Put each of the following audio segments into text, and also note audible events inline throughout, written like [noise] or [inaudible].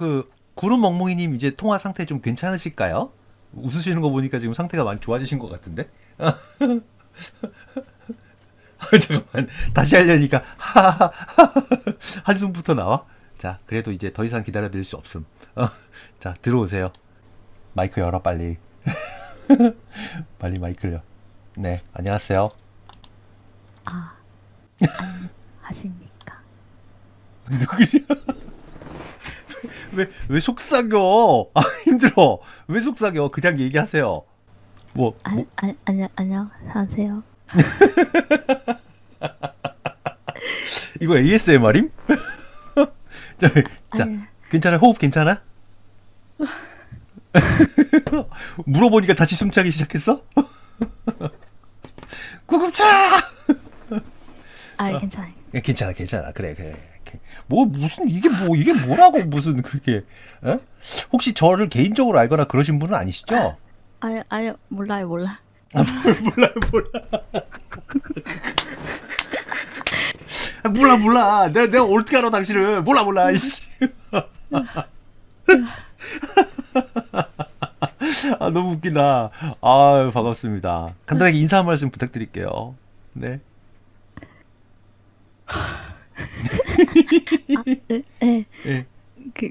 그 구름 멍멍이님 이제 통화 상태 좀 괜찮으실까요? 웃으시는 거 보니까 지금 상태가 많이 좋아지신 것 같은데. [laughs] 아, 잠깐만 다시 하려니까 [laughs] 한숨부터 나와. 자 그래도 이제 더 이상 기다려드릴 수 없음. 어, [laughs] 자 들어오세요. 마이크 열어 빨리. 빨리 마이크를. 네 안녕하세요. 아, 하십니까? 누구냐? 왜, 왜 속삭여? 아, 힘들어. 왜 속삭여? 그냥 얘기하세요. 뭐, 아, 뭐 아, 아니, 안녕하세요. [laughs] 이거 ASMR임? [laughs] 자, 자, 아니, 괜찮아? 호흡 괜찮아? [laughs] 물어보니까 다시 숨차기 시작했어? 구급차! 아, 괜찮아요. 예, 괜찮아, 괜찮아. 그래, 그래. 이렇게. 뭐, 무슨, 이게 뭐, 이게 뭐라고, 무슨, 그렇게, 에? 혹시 저를 개인적으로 알거나 그러신 분은 아니시죠? 아니, 아니, 몰라요, 몰라. 몰라요, 몰라. 아, 몰라, 몰라. 내가, 내가 어떻게 알아, 당신을. 몰라, 몰라, 이씨. 아, 너무 웃긴다. 아 반갑습니다. 간단하게 인사 한 말씀 부탁드릴게요. 네. 네, 네, 예. 그,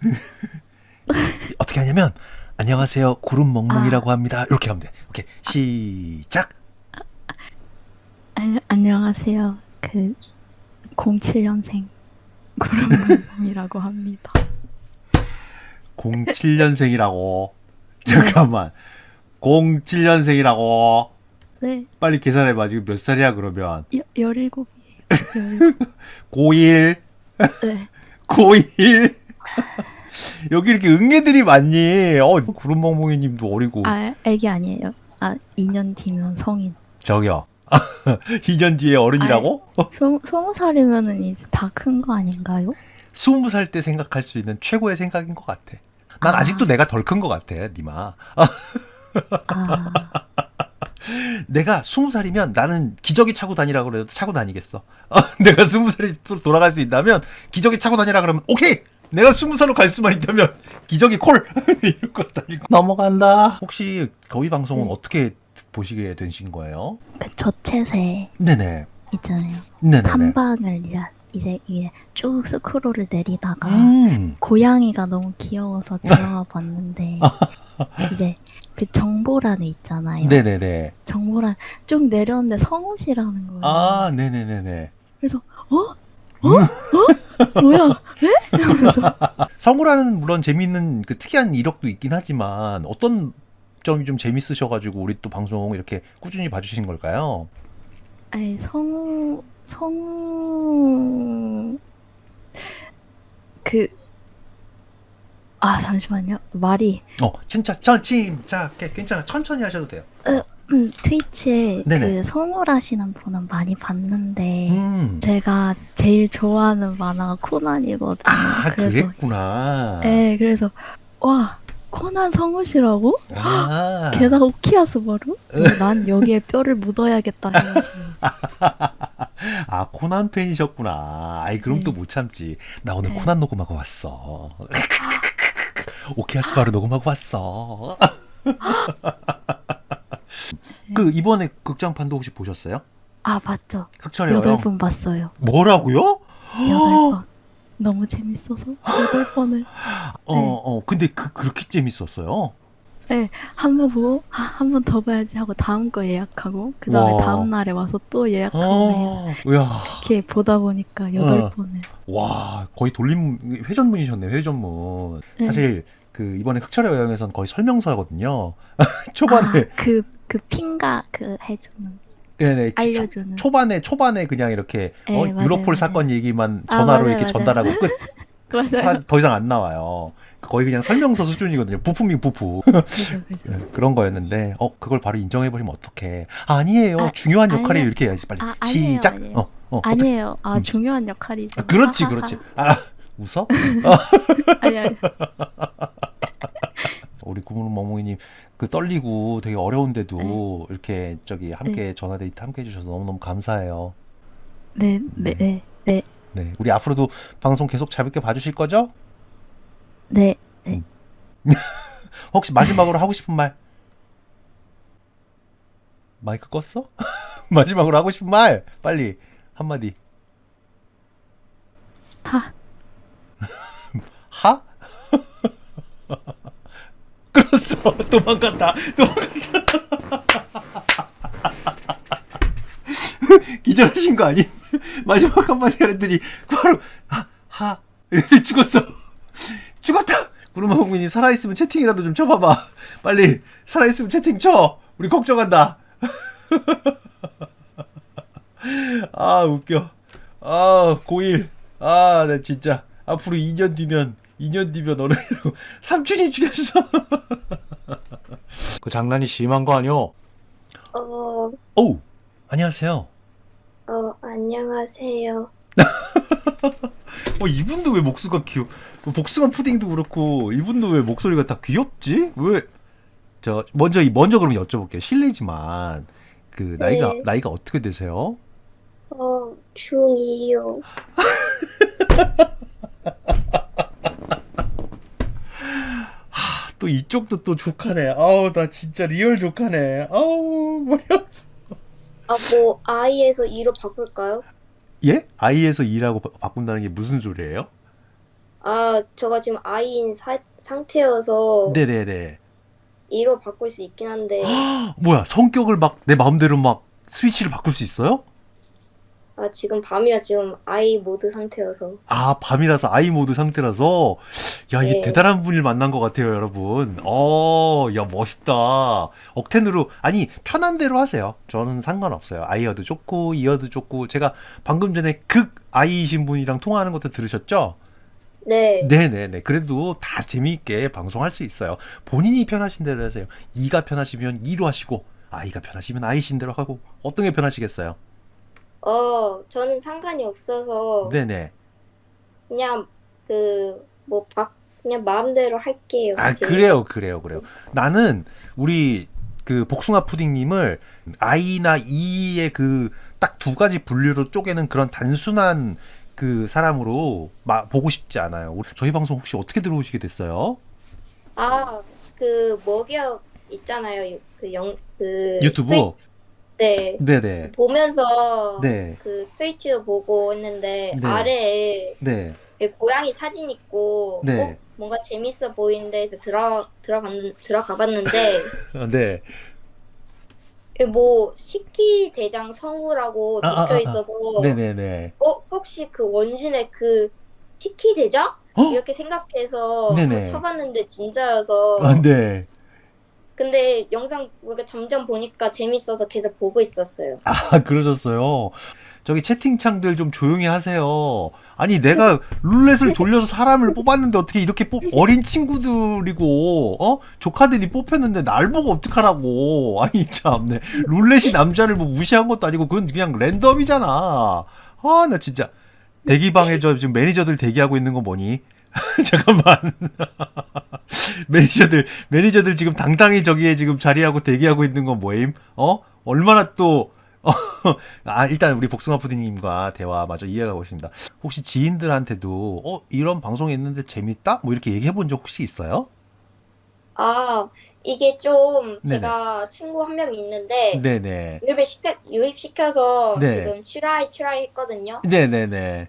[laughs] 어떻게 하냐면, 안녕하세요. 구름 멍멍이라고 합니다. 이렇게 하면 돼. 오케이. 시작. 안, 안녕하세요. 그, 07년생 구름구름이라고 합니다. 07년생이라고. 잠깐만. 07년생이라고. 네, 빨리 계산해봐. 지금 몇 살이야, 그러면? 여, 17이에요. 17. 고1? 네. [laughs] 고1? [laughs] 여기 이렇게 응애들이 많니? 어, 구름멍멍이 님도 어리고. 아, 애기 아니에요. 아, 2년 뒤면 성인. 저기요. [laughs] 2년 뒤에 어른이라고? 스, 스무 살이면은 이제 다 큰 거 아닌가요? 20살 때 생각할 수 있는 최고의 생각인 것 같아. 난 아. 아. 직도 내가 덜 큰 것 같아, 니마. 아, [laughs] 내가 20살이면 나는 기저귀 차고 다니라 그래도 차고 다니겠어. 어, [laughs] 내가 20살이 돌아갈 수 있다면 기저귀 차고 다니라 그러면 오케이! 내가 20살로 갈 수만 있다면 [laughs] 기저귀 콜! 이럴 거 다니고. 넘어간다. 혹시 거위 방송은 네. 어떻게 보시게 되신 거예요? 그 저체세 네네. 있잖아요. 네네네. 탐방을 이제, 이제 쭉 스크롤을 내리다가 음. 고양이가 너무 귀여워서 들어가 봤는데 이제 그 정보란에 있잖아요. 네네네. 정보란 쭉 내렸는데 성우시라는 거예요. 아, 네네네네. 그래서 어? 어? 어? 뭐야? 에? 이러면서 [laughs] 성우라는 물론 재미있는 그 특이한 이력도 있긴 하지만 어떤 점이 좀 재밌으셔가지고 우리 또 방송 이렇게 꾸준히 봐주시는 걸까요? 아니 성우 성우 그 아 잠시만요 말이 어, 진짜 천 침착해 괜찮아 천천히 하셔도 돼요. 음, 트위치에 네네. 그 성우라시는 분은 많이 봤는데 음, 제가 제일 좋아하는 만화가 코난이거든요. 아 그래서 그랬구나. 네 그래서 와 코난 성우시라고? 아, [laughs] 게다가 오키아스바루? 난 여기에 뼈를 묻어야겠다 [laughs] 아 코난 팬이셨구나. 아이 그럼 네. 또 못 참지. 나 오늘 네. 코난 녹음하고 왔어. 오키아스바르 녹음하고 왔어. [laughs] 그 이번에 극장판도 혹시 보셨어요? 아 맞죠 흑철의 여덟. 번 봤어요 뭐라고요? 여덟 번 너무 재밌어서 여덟 번을 [gasps] 어, 어, 근데 그, 그렇게 재밌었어요? 한 번 보고 아, 한 번 더 봐야지 하고 다음 거 예약하고 그 다음에 와. 다음 날에 와서 또 예약하고 이야, 이렇게 보다 보니까 여덟 어. 번을 와, 거의 돌림, 회전문이셨네 요, 회전문. 네. 사실, 그, 이번에 흑철의 여행에선 거의 설명서거든요. [laughs] 초반에, 아그 그 핑가 그 해주는 네네, 초, 알려주는 초반에, 초반에 그냥 이렇게, 네, 어, 맞아요, 유로폴 맞아요. 사건 얘기만 아, 전화로 맞아요, 이렇게 맞아요. 전달하고 끝. [laughs] 사라, 더 이상 안 나와요. 거의 그냥 설명서 수준이거든요. 부품이 부품. [laughs] 그죠 그죠 네, 그런 거였는데, 어, 그걸 바로 인정해버리면 어떡해. 아니에요. 아, 중요한 역할이 아니에요. 이렇게 해야지, 빨리. 아, 아니에요, 시작! 아니에요. 어, 어. 아니에요 아 음. 중요한 역할이죠 아, 그렇지. 그렇지. [laughs] 아, 웃어? 아니 아니 [laughs] 우리 구문 멍멍이님 그 떨리고 되게 어려운데도 네. 이렇게 저기 함께 전화 데이트 함께 해주셔서 너무너무 감사해요. 네 네 네 네, 네. 네, 우리 앞으로도 방송 계속 재밌게 봐주실 거죠? 네. [laughs] 혹시 마지막으로 하고 싶은 말? 마이크 껐어? [laughs] 마지막으로 하고 싶은 말 빨리 한마디. 하. [laughs] 하? 끌었어. 도망갔다. 도망갔다. 기절하신 거 아니? [laughs] 마지막 한마디 하랬더니 바로 하, 하 이랬더니 죽었어. [laughs] 죽었다. 구름하구님 살아있으면 채팅이라도 좀 쳐봐봐. [laughs] 빨리 살아있으면 채팅 쳐. 우리 걱정한다. 아 웃겨. 아 고1. 아나 진짜 앞으로 2년 뒤면 2년 뒤면 어른이라고 삼촌이 죽였어. 그 장난이 심한 거 아니오? 어, 오 안녕하세요. 어, 안녕하세요. [laughs] 어 이분도 왜 목소리가 귀여? 복숭아 푸딩도 그렇고 이분도 왜 목소리가 다 귀엽지? 왜? 저 먼저 이- 먼저 그럼 여쭤볼게요. 실례지만 그 나이가 네. 나이가 어떻게 되세요? 어, 중2요. [laughs] 또 이쪽도 또 족하네. 아우 나 진짜 리얼 족하네. 아우 머리 아파. 아, 뭐, I에서 E로 바꿀까요? 예? I에서 E라고 바- 바꾼다는 게 무슨 소리예요? 아, 저가 지금 I인 사, 상태여서 네네네. E로 바꿀 수 있긴 한데, [gasps] 뭐야 성격을 막 내 마음대로 막 스위치를 바꿀 수 있어요? 아, 지금 밤이라 지금 I 모드 상태여서. 아 밤이라서 I 모드 상태라서 야 이게 네. 대단한 분을 만난 것 같아요 여러분. 어 야 멋있다. 억텐으로 아니 편한 대로 하세요. 저는 상관없어요. 아이어도 좋고 이어도 좋고 제가 방금 전에 극 아이이신 분이랑 통화하는 것도 들으셨죠? 네. 네네네. 그래도 다 재미있게 방송할 수 있어요. 본인이 편하신 대로 하세요. 이가 편하시면 이로 하시고, 아이가 편하시면 아이신 대로 하고, 어떤 게 편하시겠어요? 어, 저는 상관이 없어서, 네네. 그냥, 그, 뭐, 바, 그냥 마음대로 할게요. 아, 제가. 그래요, 그래요, 그래요. 나는 우리 그 복숭아 푸딩님을 아이나 이의 그 딱 두 가지 분류로 쪼개는 그런 단순한 그 사람으로 마, 보고 싶지 않아요. 우리- 저희 방송 혹시 어떻게 들어오시게 됐어요? 아, 그, 먹여 있잖아요. 유- 그 영, 그. 유튜브? 트위- 네. 네네. 보면서 네. 그 트위치 보고 있는데 네. 아래에 네. 고양이 사진 있고 네. 어? 뭔가 재밌어 보이는데 해서 들어 들어갔는 들어가 봤는데 [laughs] 어, 네. 뭐 식기 대장 성우라고 아, 아, 아, 아. 적혀 있어서 네네네. 어 혹시 그 원신의 그 식기 대장 어? 이렇게 생각해서 네네. 한번 쳐봤는데 진짜여서 아, 네. 근데 영상 점점 보니까 재밌어서 계속 보고 있었어요. 아, [laughs] 그러셨어요. 저기 채팅창들 좀 조용히 하세요. 아니, 내가 룰렛을 돌려서 사람을 뽑았는데 어떻게 이렇게 뽑, [laughs] 어린 친구들이고, 어? 조카들이 뽑혔는데 날 보고 어떡하라고. [laughs] 아니, 참네. 룰렛이 남자를 뭐 무시한 것도 아니고, 그건 그냥 랜덤이잖아. 아, 나 진짜. 대기방에 저 지금 매니저들 대기하고 있는 거 뭐니? [laughs] 잠깐만. [laughs] 매니저들, 매니저들 지금 당당히 저기에 지금 자리하고 대기하고 있는 건 뭐임? 어? 얼마나 또, 어, [laughs] 아, 일단 우리 복숭아 푸딩님과 대화 마저 이해가고 있습니다. 혹시 지인들한테도, 어, 이런 방송이 있는데 재밌다? 뭐 이렇게 얘기해 본 적 혹시 있어요? 아 이게 좀 네네. 제가 친구 한 명 있는데 네네. 유입 시켜 유입시켜서 네. 지금 트라이 트라이 했거든요. 네네네.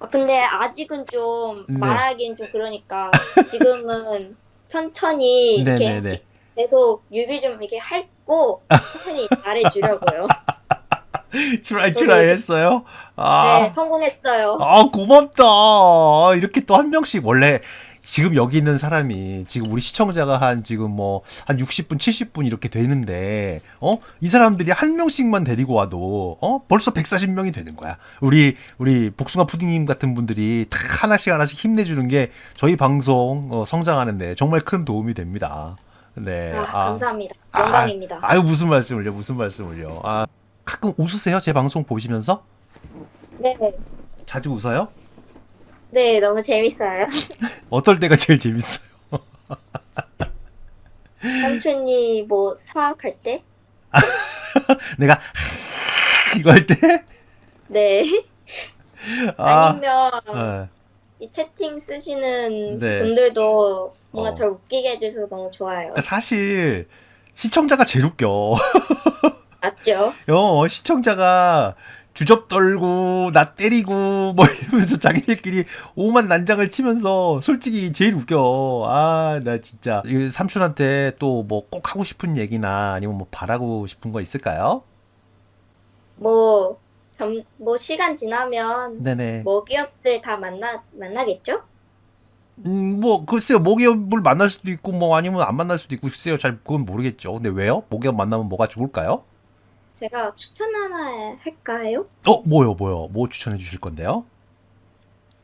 아, 근데 아직은 좀 네. 말하기엔 좀 그러니까 [laughs] 지금은 천천히 이렇게 네네네. 시- 계속 유비 좀 이렇게 할고 [laughs] 천천히 말해주려고요. 트라이 트라이 했어요? 아. 네, 성공했어요. 아, 고맙다. 이렇게 또 한 명씩 원래 지금 여기 있는 사람이 지금 우리 시청자가 한 지금 뭐 한 60분, 70분 이렇게 되는데 어? 이 사람들이 한 명씩만 데리고 와도 어? 벌써 140명이 되는 거야. 우리 우리 복숭아 푸딩님 같은 분들이 다 하나씩 하나씩 힘내 주는 게 저희 방송 어, 성장하는데 정말 큰 도움이 됩니다. 네. 아, 아. 감사합니다. 아, 영광입니다. 아유 무슨 말씀을요. 무슨 말씀을요. 아, 가끔 웃으세요? 제 방송 보시면서? 네, 자주 웃어요? 네, 너무 재밌어요. [laughs] 어떨 때가 제일 재밌어요? 삼촌이 뭐 사학할 때? [laughs] 내가 [laughs] 이거 할 때? 네. 아, 아니면 예. 이 채팅 쓰시는 네. 분들도 뭔가 어. 저 웃기게 해주셔서 너무 좋아요. 사실 시청자가 제일 웃겨. 맞죠? 어, 시청자가 주접 떨고 나 때리고 뭐 이러면서 자기들끼리 오만 난장을 치면서 솔직히 제일 웃겨. 아, 나 진짜 이 삼촌한테 또 뭐 꼭 하고 싶은 얘기나 아니면 뭐 바라고 싶은 거 있을까요? 뭐, 점, 뭐 시간 지나면 네네. 먹이업들 다 만나 만나겠죠? 음, 뭐 글쎄요. 모기업을 만날 수도 있고 뭐 아니면 안 만날 수도 있고 글쎄요. 잘 그건 모르겠죠. 근데 왜요? 모기업 만나면 뭐가 좋을까요? 제가 추천 하나 할까요? 어, 뭐요, 뭐요? 뭐 추천해 주실 건데요?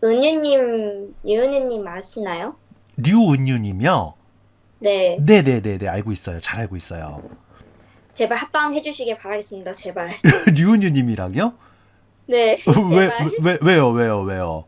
은유님, 유은유님 아시나요? 류은유님이요. 네, 네네네네 알고 있어요. 잘 알고 있어요. 제발 합방 해 주시길 바라겠습니다. 제발. [laughs] 류은유님이랑요? 네, 왜, 제발. 왜, 왜요, 왜요, 왜요?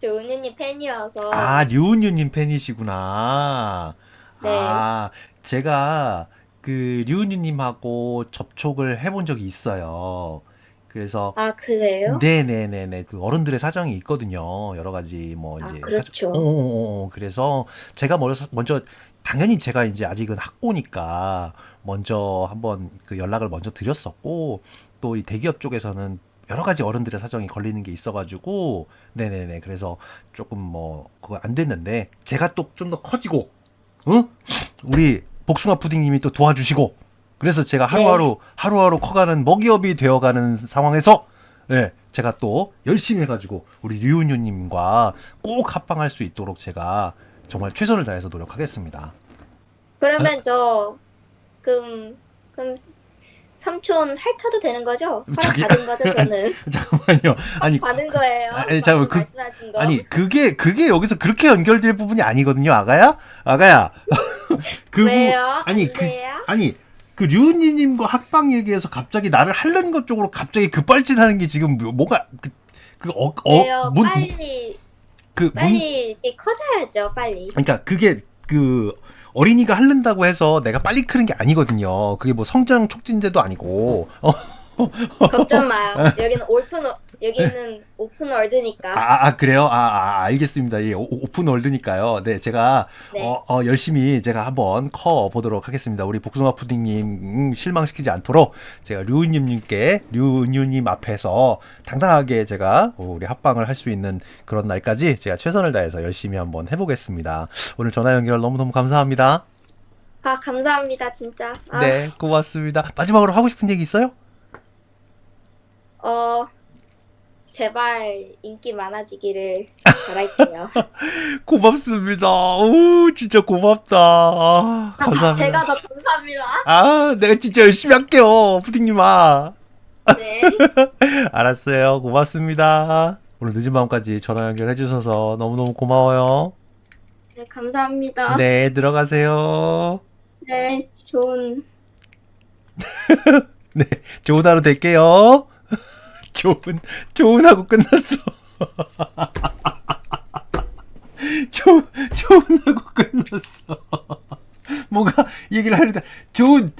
저 은유님 팬이어서. 아, 류은유님 팬이시구나. 네. 아, 제가 그 류은유님하고 접촉을 해본 적이 있어요. 그래서 아, 그래요? 네네네네 그 어른들의 사정이 있거든요. 여러 가지 뭐 아, 이제 그렇죠. 어, 어, 어, 어. 그래서 제가 먼저 먼저 당연히 제가 이제 아직은 학고니까 먼저 한번 그 연락을 먼저 드렸었고 또 이 대기업 쪽에서는 여러 가지 어른들의 사정이 걸리는 게 있어가지고 네네네 그래서 조금 뭐 그거 안 됐는데 제가 또 좀 더 커지고 응 우리 복숭아 푸딩님이 또 도와주시고 그래서 제가 하루하루 하루하루 커가는 먹이업이 되어가는 상황에서 예 제가 또 열심히 해가지고 우리 류은유님과 꼭 합방할 수 있도록 제가 정말 최선을 다해서 노력하겠습니다. 그러면 저 그럼 그럼 삼촌 핥아도 되는 거죠? 허락 자기- 받은 거죠, [laughs] 저는. 잠깐만요. 아니 받은 거예요. 아니, 잠깐만, 방금 그- 말씀하신 거. 아니 그게 그게 여기서 그렇게 연결될 부분이 아니거든요, 아가야. 아가야. [laughs] 그 부- 왜요? 아니 안그 돼요? 아니 그 류은희님과 합방 얘기해서 갑자기 나를 할는 것 쪽으로 갑자기 급발진하는 게 지금 뭐- 뭐가 그그어어 왜요? 문 빨리 그 문, 빨리 이게 커져야죠, 빨리. 그러니까 그게 그 어린이가 할른다고 해서 내가 빨리 크는 게 아니거든요. 그게 뭐 성장 촉진제도 아니고. 어, 걱정 마요. 여기는 워- 여기는 오픈 월드니까. 아, 아, 그래요? 아, 아, 알겠습니다. 예, 오- 오픈 월드니까요. 네, 제가 네. 어, 어, 열심히 제가 한번 커 보도록 하겠습니다. 우리 복숭아 푸딩님 음, 실망시키지 않도록 제가 류은님께 류은유님 앞에서 당당하게 제가 우리 합방을 할 수 있는 그런 날까지 제가 최선을 다해서 열심히 한번 해보겠습니다. 오늘 전화 연결 너무 너무 감사합니다. 아 감사합니다, 진짜. 아, 네, 고맙습니다. 마지막으로 하고 싶은 얘기 있어요? 어 제발 인기 많아지기를 바랄게요. [laughs] 고맙습니다. 오, 진짜 고맙다. 아, 감사합니다. 제가 더 감사합니다. 아, 내가 진짜 열심히 할게요, 푸딩님아. 네. [laughs] 알았어요. 고맙습니다. 오늘 늦은 밤까지 전화 연결해 주셔서 너무너무 고마워요. 네, 감사합니다. 네, 들어가세요. 네, 좋은 [laughs] 네, 좋은 하루 될게요. [laughs] 좋은, 좋은 하고 끝났어. [laughs] 좋은, 좋은 하고 끝났어. [laughs] 뭔가 얘기를 하려다, 좋은,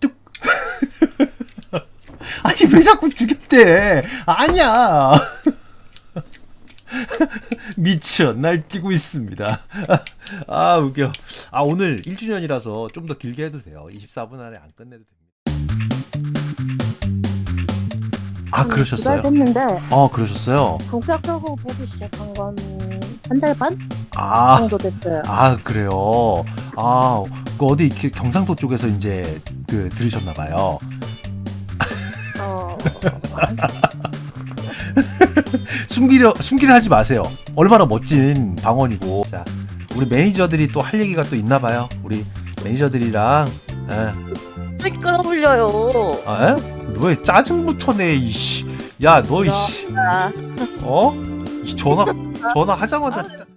뚝. 아니, 왜 자꾸 죽였대? 아니야. 미쳐, 날뛰고 있습니다. 아, 웃겨. 아, 오늘 1주년이라서 좀 더 길게 해도 돼요. 24분 안에 안 끝내도 됩니 아, 그러셨어요? 됐는데 아, 그러셨어요? 본격적으로 보기 시작한 건 한 달 반 아, 정도 됐어요. 아, 그래요? 아, 그 어디 이렇게 경상도 쪽에서 이제 그 들으셨나 봐요. 어, [laughs] 숨기려, 숨기려 하지 마세요. 얼마나 멋진 방언이고. 자, 우리 매니저들이 또 할 얘기가 또 있나 봐요. 우리 매니저들이랑, 에, 시끄러 울려요. 아, 에? 왜 짜증부터 내, 이씨. 야, 너, 이씨. 아, 어? 이 전화, 전화 하자마자. 짜-